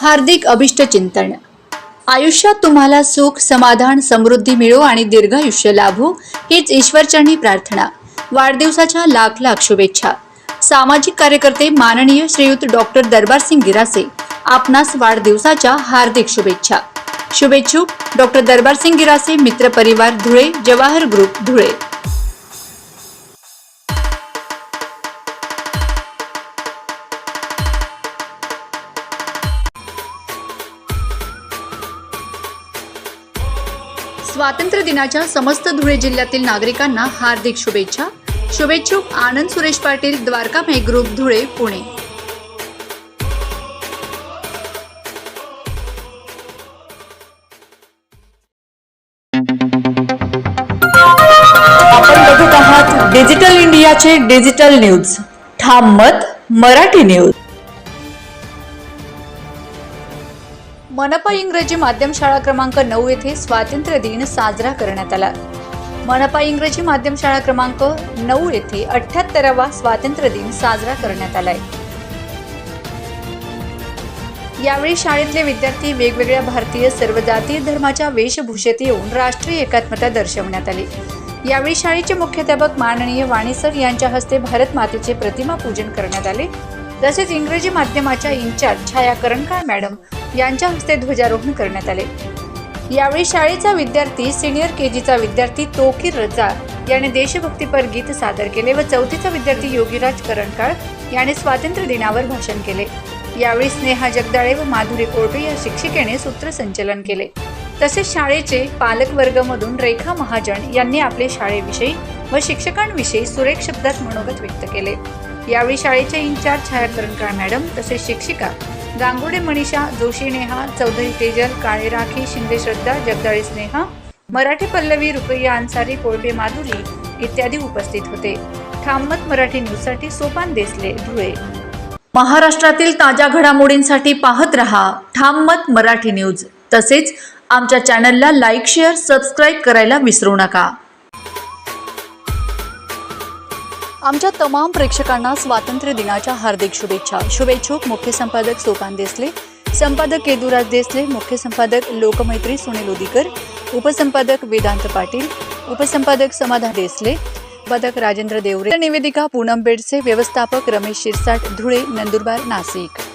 हार्दिक अभिष्ट चिंतन. आयुष्यात तुम्हाला सुख समाधान समृद्धी मिळो आणि दीर्घायुष्य लाभो हीच ईश्वरचरणी प्रार्थना. वाढदिवसाच्या लाख लाख शुभेच्छा. सामाजिक कार्यकर्ते माननीय श्रीयुत डॉक्टर दरबारसिंग गिरासे आपणास वाढदिवसाच्या हार्दिक शुभेच्छा. शुभेच्छुक डॉक्टर दरबारसिंग गिरासे मित्र परिवार धुळे जवाहर ग्रुप धुळे. स्वातंत्र्य दिनाच्या समस्त धुळे जिल्ह्यातील नागरिकांना हार्दिक शुभेच्छा. शुभेच्छुक आनंद सुरेश पाटील द्वारकामाई ग्रुप धुळे पुणे. आपण बघत आहात डिजिटल इंडियाचे डिजिटल न्यूज. ठाम मत मराठी न्यूज. मनपा इंग्रजी माध्यम शाळा क्रमांक नऊ येथे स्वातंत्र्य दिन साजरा करण्यात आला. मनपा इंग्रजी माध्यम शाळा क्रमांक नऊ येथे अठ्याहत्तरावा स्वातंत्र्य दिन साजरा करण्यात आलाय. यावेळी शाळेतले विद्यार्थी वेगवेगळ्या भारतीय सर्व जातीय धर्माच्या वेशभूषेत येऊन राष्ट्रीय एकात्मता दर्शवण्यात आली. यावेळी शाळेचे मुख्याध्यापक माननीय वाणी सर यांच्या हस्ते भारत मातेचे प्रतिमा पूजन करण्यात आले. तसेच इंग्रजी माध्यमाच्या इंचार्ज छाया करणकाळ मॅडम यांच्या हस्ते ध्वजारोहण करण्यात आले. यावेळी शाळेचा विद्यार्थी सिनियर के जीचा विद्यार्थी तोकीर रजा याने देशभक्तीपर गीत सादर केले व चौथीचा विद्यार्थी योगीराज करणकाळ याने स्वातंत्र्य दिनावर भाषण केले. यावेळी स्नेहा जगदाळे व माधुरी कोर्टे या शिक्षिकेने सूत्रसंचलन केले. तसेच शाळेचे पालक वर्गमधून रेखा महाजन यांनी आपले शाळेविषयी व शिक्षकांविषयी सुरेख शब्दात मनोगत व्यक्त केले. यावेळी शाळेचे इन्चार्ज छायाकरणकार मॅडम तसेच शिक्षिका गांगुडे मनीषा जोशी नेहा चौधरी तेजल काळे राखी शिंदे श्रद्धा जगदाळे स्नेहा मराठी पल्लवी रुपैया अन्सारी कोळपे माधुरी इत्यादी उपस्थित होते. ठाममत मराठी न्यूजसाठी सोपान देसले धुळे. महाराष्ट्रातील ताज्या घडामोडींसाठी पाहत रहा ठाममत मराठी न्यूज. तसेच आमच्या चॅनलला लाईक शेअर सबस्क्राईब करायला विसरू नका. आमच्या तमाम प्रेक्षकांना स्वातंत्र्य दिनाच्या हार्दिक शुभेच्छा. शुभेच्छुक मुख्य संपादक सोपान देसले संपादक केदुराज देसले मुख्य संपादक लोकमैत्री सुनील उदीकर उपसंपादक वेदांत पाटील उपसंपादक समाधान देसले पदक राजेंद्र देवरे निवेदिका पूनम बेडसे व्यवस्थापक रमेश शिरसाट धुळे नंदुरबार नाशिक.